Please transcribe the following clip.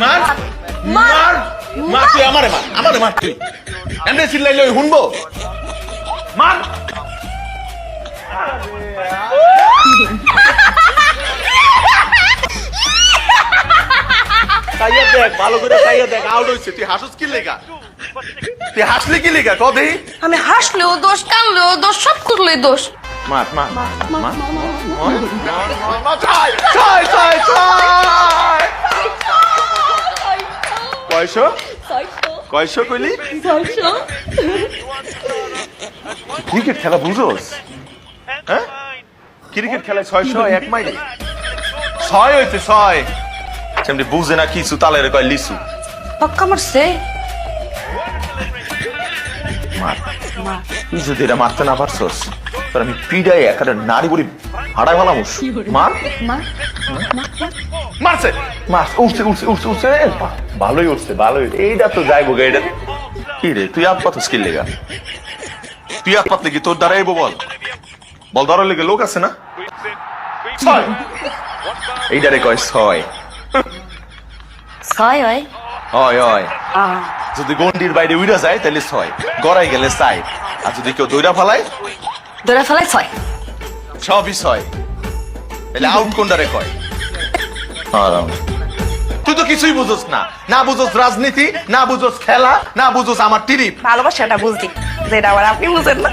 মার! মার! মার! তুই আমারে মার আমারে মার তুই। এমনি চিল্লাইলে ওই শুনব মার! তাইয়া দেখ ভালো করে তাইয়া দেখ আউট হইছে। তুই হাসুস কি লেগা? তুই হাসলি কি লেগা? কবে আমি হাসলেও দোষ কানলেও দোষ সব করলে দোষ। মার মার মার মার মার ছাই ছাই ছাই ছাই কয়শো কয়শো কইলি ক্রিকেট খেলা বুঝোস হ্যাঁ ক্রিকেট খেলায় ছয়শো এক মাইলে ছয় হইতে ছয় সেমনি বুঝে না কিছু তালের কয় লিসু পাক্কা মারছে মার তুই যদি এটা মারতে না পারছস আমি পিডাই একটা নারী বলি হাড়াই ভালাম মার? মারছে? মার উঠছে উঠছে উঠছে উঠছে ভালোই উঠছে ভালোই এইটা তো যাইবো গা, এটা কি রে তুই আপ পাত স্কিল লেগা। তুই আপ পাত লেগে তোর এবো বল। বল ধরার লেগে লোক আছে না? ছয়। এইটারে কয় ছয়। ছয় হয় হয়। হয় যদি গন্ডির বাইরে উইরা যায় তাহলে ছয়। গড়াই গেলে চাই। আর যদি কেউ দইরা ফালায় দৌড়া ফেলাই ছয়। সবই ছয়। তাহলে আউট কোনটারে কয়? আরাম। তুই তো কিছুই বুঝোস না। না বুঝোস রাজনীতি না বুঝোস খেলা না বুঝোস আমার টিরিপ ভালোবাসাটা বুঝলি। যেটা আবার আপনি বুঝেন না।